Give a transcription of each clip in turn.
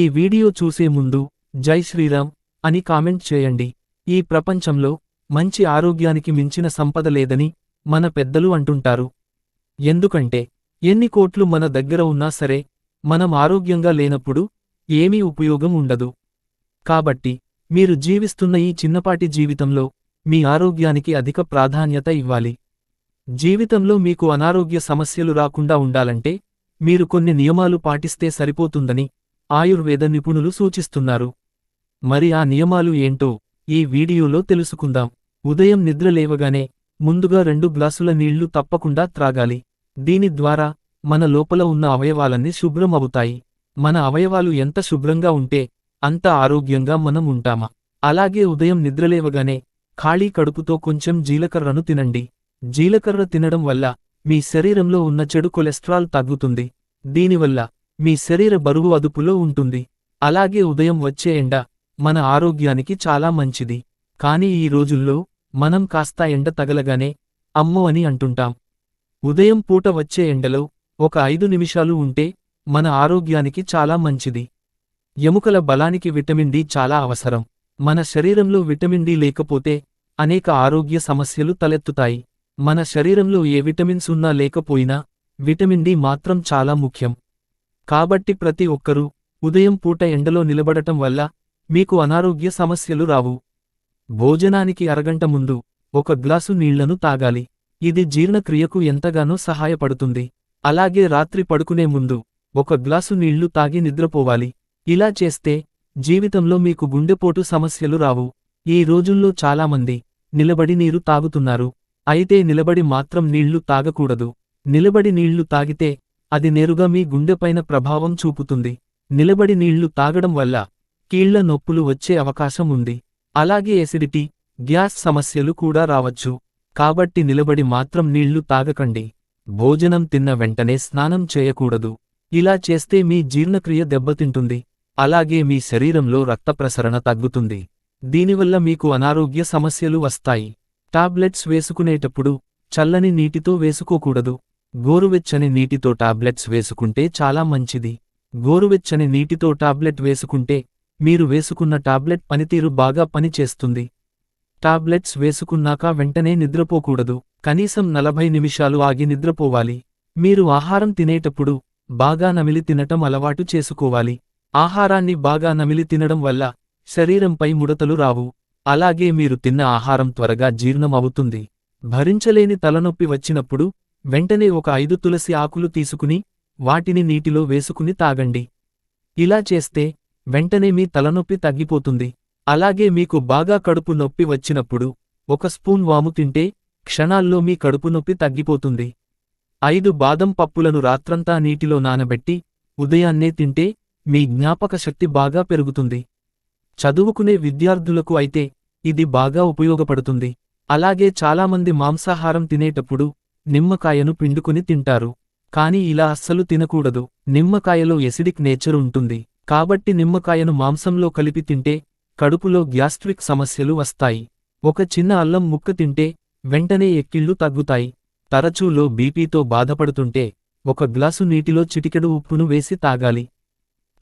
ఈ వీడియో చూసే ముందు జై శ్రీరామ్ అని కామెంట్ చేయండి. ఈ ప్రపంచంలో మంచి ఆరోగ్యానికి మించిన సంపద లేదని మన పెద్దలు అంటుంటారు. ఎందుకంటే ఎన్ని కోట్లు మన దగ్గర ఉన్నా సరే మనం ఆరోగ్యంగా లేనప్పుడు ఏమీ ఉపయోగం ఉండదు. కాబట్టి మీరు జీవిస్తున్న ఈ చిన్నపాటి జీవితంలో మీ ఆరోగ్యానికి అధిక ప్రాధాన్యత ఇవ్వాలి. జీవితంలో మీకు అనారోగ్య సమస్యలు రాకుండా ఉండాలంటే మీరు కొన్ని నియమాలు పాటిస్తే సరిపోతుందని ఆయుర్వేద నిపుణులు సూచిస్తున్నారు. మరి ఆ నియమాలు ఏంటో ఈ వీడియోలో తెలుసుకుందాం. ఉదయం నిద్రలేవగానే ముందుగా రెండు గ్లాసుల నీళ్ళు తప్పకుండా త్రాగాలి. దీని ద్వారా మన లోపల ఉన్న అవయవాలన్నీ శుభ్రమవుతాయి. మన అవయవాలు ఎంత శుభ్రంగా ఉంటే అంత ఆరోగ్యంగా మనం ఉంటామా? అలాగే ఉదయం నిద్రలేవగానే ఖాళీ కడుపుతో కొంచెం జీలకర్రను తినండి. జీలకర్ర తినడం వల్ల మీ శరీరంలో ఉన్న చెడు కొలెస్ట్రాల్ తగ్గుతుంది. దీనివల్ల మీ శరీర బరువు అదుపులో ఉంటుంది. అలాగే ఉదయం వచ్చే ఎండ మన ఆరోగ్యానికి చాలా మంచిది. కానీ ఈ రోజుల్లో మనం కాస్త ఎండ తగలగానే అమ్మో అని అంటుంటాం. ఉదయం పూట వచ్చే ఎండలో ఒక ఐదు నిమిషాలు ఉంటే మన ఆరోగ్యానికి చాలా మంచిది. ఎముకల బలానికి విటమిన్ డి చాలా అవసరం. మన శరీరంలో విటమిన్ డి లేకపోతే అనేక ఆరోగ్య సమస్యలు తలెత్తుతాయి. మన శరీరంలో ఏ విటమిన్స్ ఉన్నా లేకపోయినా విటమిన్ డి మాత్రం చాలా ముఖ్యం. కాబట్టి ప్రతి ఒక్కరూ ఉదయం పూట ఎండలో నిలబడటం వల్ల మీకు అనారోగ్య సమస్యలు రావు. భోజనానికి అరగంట ముందు ఒక గ్లాసు నీళ్ళను తాగాలి. ఇది జీర్ణక్రియకు ఎంతగానో సహాయపడుతుంది. అలాగే రాత్రి పడుకునే ముందు ఒక గ్లాసు నీళ్ళు తాగి నిద్రపోవాలి. ఇలా చేస్తే జీవితంలో మీకు గుండెపోటు సమస్యలు రావు. ఈ రోజుల్లో చాలామంది నిలబడి నీరు తాగుతున్నారు. అయితే నిలబడి మాత్రం నీళ్ళు తాగకూడదు. నిలబడి నీళ్ళు తాగితే అది నేరుగా మీ గుండెపైన ప్రభావం చూపుతుంది. నిలబడి నీళ్ళు తాగడం వల్ల కీళ్ళ నొప్పులు వచ్చే అవకాశం ఉంది. అలాగే ఎసిడిటీ గ్యాస్ సమస్యలు కూడా రావచ్చు. కాబట్టి నిలబడి మాత్రం నీళ్ళు తాగకండి. భోజనం తిన్న వెంటనే స్నానం చేయకూడదు. ఇలా చేస్తే మీ జీర్ణక్రియ దెబ్బతింటుంది. అలాగే మీ శరీరంలో రక్త ప్రసరణ తగ్గుతుంది. దీనివల్ల మీకు అనారోగ్య సమస్యలు వస్తాయి. టాబ్లెట్స్ వేసుకునేటప్పుడు చల్లని నీటితో వేసుకోకూడదు. గోరువెచ్చని నీటితో టాబ్లెట్స్ వేసుకుంటే చాలా మంచిది. గోరువెచ్చని నీటితో టాబ్లెట్ వేసుకుంటే మీరు వేసుకున్న టాబ్లెట్ పనితీరు బాగా పనిచేస్తుంది. టాబ్లెట్స్ వేసుకున్నాక వెంటనే నిద్రపోకూడదు. కనీసం నలభై నిమిషాలు ఆగి నిద్రపోవాలి. మీరు ఆహారం తినేటప్పుడు బాగా నమిలి తినటం అలవాటు చేసుకోవాలి. ఆహారాన్ని బాగా నమిలి తినడం వల్ల శరీరంపై ముడతలు రావు. అలాగే మీరు తిన్న ఆహారం త్వరగా జీర్ణం అవుతుంది భరించలేని తలనొప్పి వచ్చినప్పుడు వెంటనే ఒక ఐదు తులసి ఆకులు తీసుకుని వాటిని నీటిలో వేసుకుని తాగండి. ఇలా చేస్తే వెంటనే మీ తలనొప్పి తగ్గిపోతుంది. అలాగే మీకు బాగా కడుపు నొప్పి వచ్చినప్పుడు ఒక స్పూన్ వాము తింటే క్షణాల్లో మీ కడుపు నొప్పి తగ్గిపోతుంది. ఐదు బాదం పప్పులను రాత్రంతా నీటిలో నానబెట్టి ఉదయాన్నే తింటే మీ జ్ఞాపక శక్తి బాగా పెరుగుతుంది. చదువుకునే విద్యార్థులకు అయితే ఇది బాగా ఉపయోగపడుతుంది. అలాగే చాలామంది మాంసాహారం తినేటప్పుడు నిమ్మకాయను పిండుకుని తింటారు. కాని ఇలా అస్సలు తినకూడదు. నిమ్మకాయలో ఎసిడిక్ నేచర్ ఉంటుంది. కాబట్టి నిమ్మకాయను మాంసంలో కలిపి తింటే కడుపులో గ్యాస్ట్రిక్ సమస్యలు వస్తాయి. ఒక చిన్న అల్లం ముక్క తింటే వెంటనే ఎక్కిళ్ళు తగ్గుతాయి. తరచూలో బీపీతో బాధపడుతుంటే ఒక గ్లాసు నీటిలో చిటికెడు ఉప్పును వేసి తాగాలి.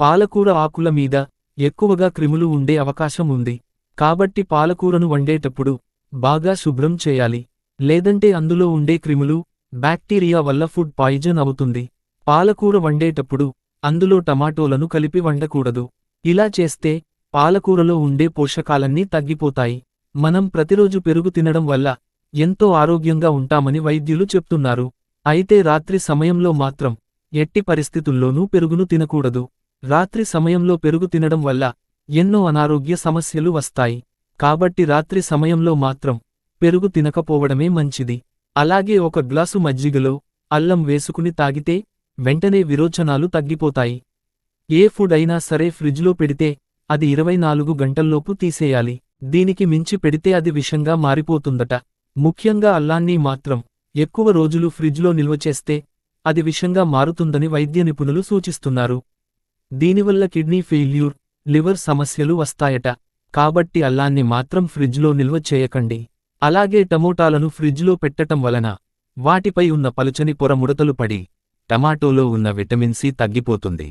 పాలకూర ఆకుల మీద ఎక్కువగా క్రిములు ఉండే అవకాశం ఉంది. కాబట్టి పాలకూరను వండేటప్పుడు బాగా శుభ్రం చేయాలి. లేదంటే అందులో ఉండే క్రిములు బ్యాక్టీరియా వల్ల ఫుడ్ పాయిజన్ అవుతుంది. పాలకూర వండేటప్పుడు అందులో టమాటోలను కలిపి వండకూడదు. ఇలా చేస్తే పాలకూరలో ఉండే పోషకాలన్నీ తగ్గిపోతాయి. మనం ప్రతిరోజు పెరుగు తినడం వల్ల ఎంతో ఆరోగ్యంగా ఉంటామని వైద్యులు చెప్తున్నారు. అయితే రాత్రి సమయంలో మాత్రం ఎట్టి పరిస్థితుల్లోనూ పెరుగును తినకూడదు. రాత్రి సమయంలో పెరుగు తినడం వల్ల ఎన్నో అనారోగ్య సమస్యలు వస్తాయి. కాబట్టి రాత్రి సమయంలో మాత్రం పెరుగు తినకపోవడమే మంచిది. అలాగే ఒక గ్లాసు మజ్జిగలో అల్లం వేసుకుని తాగితే వెంటనే విరోచనాలు తగ్గిపోతాయి. ఏ ఫుడ్ అయినా సరే ఫ్రిడ్జ్లో పెడితే అది ఇరవై నాలుగు గంటల్లోపు తీసేయాలి. దీనికి మించి పెడితే అది విషంగా మారిపోతుందట. ముఖ్యంగా అల్లాన్ని మాత్రం ఎక్కువ రోజులు ఫ్రిడ్జ్లో నిల్వ చేస్తే అది విషంగా మారుతుందని వైద్య నిపుణులు సూచిస్తున్నారు. దీనివల్ల కిడ్నీ ఫెయిల్యూర్ లివర్ సమస్యలు వస్తాయట. కాబట్టి అల్లాన్ని మాత్రం ఫ్రిడ్జ్లో నిల్వ చేయకండి. అలాగే టమోటాలను ఫ్రిడ్జ్లో పెట్టటం వలన వాటిపై ఉన్న పలుచని పొర ముడతలు పడి టమాటోలో ఉన్న విటమిన్ సి తగ్గిపోతుంది.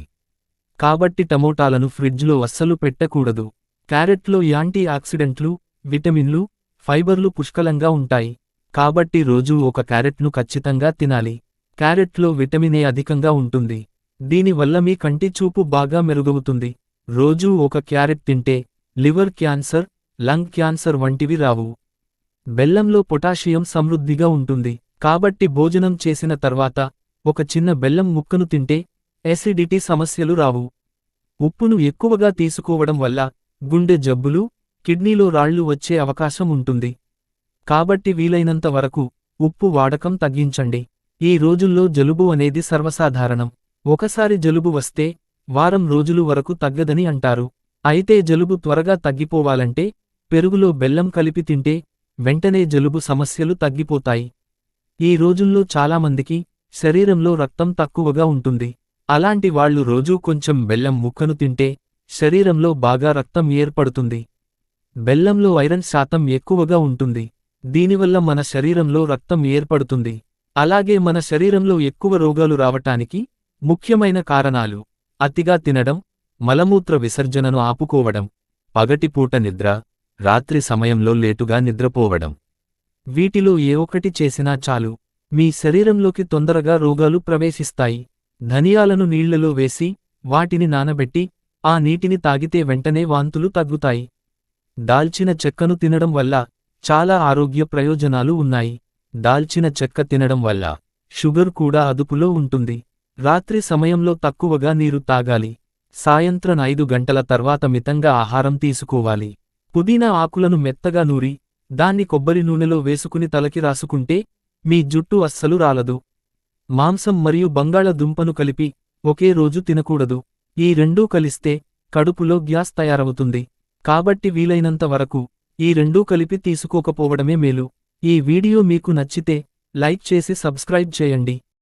కాబట్టి టమోటాలను ఫ్రిడ్జ్లో అస్సలు పెట్టకూడదు. క్యారెట్లో యాంటీ ఆక్సిడెంట్లు విటమిన్లు ఫైబర్లు పుష్కలంగా ఉంటాయి. కాబట్టి రోజూ ఒక క్యారెట్ను ఖచ్చితంగా తినాలి. క్యారెట్లో విటమిన్ ఏ అధికంగా ఉంటుంది. దీనివల్ల మీ కంటి చూపు బాగా మెరుగవుతుంది. రోజూ ఒక క్యారెట్ తింటే లివర్ క్యాన్సర్ లంగ్ క్యాన్సర్ వంటివి రావు. బెల్లంలో పొటాషియం సమృద్ధిగా ఉంటుంది. కాబట్టి భోజనం చేసిన తర్వాత ఒక చిన్న బెల్లం ముక్కను తింటే ఎసిడిటీ సమస్యలు రావు. ఉప్పును ఎక్కువగా తీసుకోవడం వల్ల గుండె జబ్బులు కిడ్నీలో రాళ్ళు వచ్చే అవకాశం ఉంటుంది. కాబట్టి వీలైనంత వరకు ఉప్పు వాడకం తగ్గించండి. ఈ రోజుల్లో జలుబు అనేది సర్వసాధారణం. ఒకసారి జలుబు వస్తే వారం రోజులు వరకు తగ్గదని అంటారు. అయితే జలుబు త్వరగా తగ్గిపోవాలంటే పెరుగులో బెల్లం కలిపి తింటే వెంటనే జలుబు సమస్యలు తగ్గిపోతాయి. ఈ రోజుల్లో చాలామందికి శరీరంలో రక్తం తక్కువగా ఉంటుంది. అలాంటి వాళ్ళు రోజూ కొంచెం బెల్లం ముక్కను తింటే శరీరంలో బాగా రక్తం ఏర్పడుతుంది. బెల్లంలో ఐరన్ శాతం ఎక్కువగా ఉంటుంది. దీనివల్ల మన శరీరంలో రక్తం ఏర్పడుతుంది. అలాగే మన శరీరంలో ఎక్కువ రోగాలు రావటానికి ముఖ్యమైన కారణాలు అతిగా తినడం మలమూత్ర విసర్జనను ఆపుకోవడం పగటిపూట నిద్ర రాత్రి సమయంలో లేటుగా నిద్రపోవడం. వీటిలో ఏ ఒకటి చేసినా చాలు. మీ శరీరంలోకి తొందరగా రోగాలు ప్రవేశిస్తాయి. ధనియాలను నీళ్ళలో వేసి వాటిని నానబెట్టి ఆ నీటిని తాగితే వెంటనే వాంతులు తగ్గుతాయి. దాల్చిన చెక్కను తినడం వల్ల చాలా ఆరోగ్య ప్రయోజనాలు ఉన్నాయి. దాల్చిన చెక్క తినడం వల్ల షుగర్ కూడా అదుపులో ఉంటుంది. రాత్రి సమయంలో తక్కువగా నీరు తాగాలి. సాయంత్రం ఐదు గంటల తర్వాత మితంగా ఆహారం తీసుకోవాలి. పుదీనా ఆకులను మెత్తగా నూరి దాన్ని కొబ్బరి నూనెలో వేసుకుని తలకి రాసుకుంటే మీ జుట్టు అస్సలు రాలదు. మాంసం మరియు బంగాళదుంపను కలిపి ఒకే రోజు తినకూడదు. ఈ రెండూ కలిస్తే కడుపులో గ్యాస్ తయారవుతుంది. కాబట్టి వీలైనంత వరకు ఈ రెండూ కలిపి తీసుకోకపోవడమే మేలు. ఈ వీడియో మీకు నచ్చితే లైక్ చేసి సబ్స్క్రైబ్ చేయండి.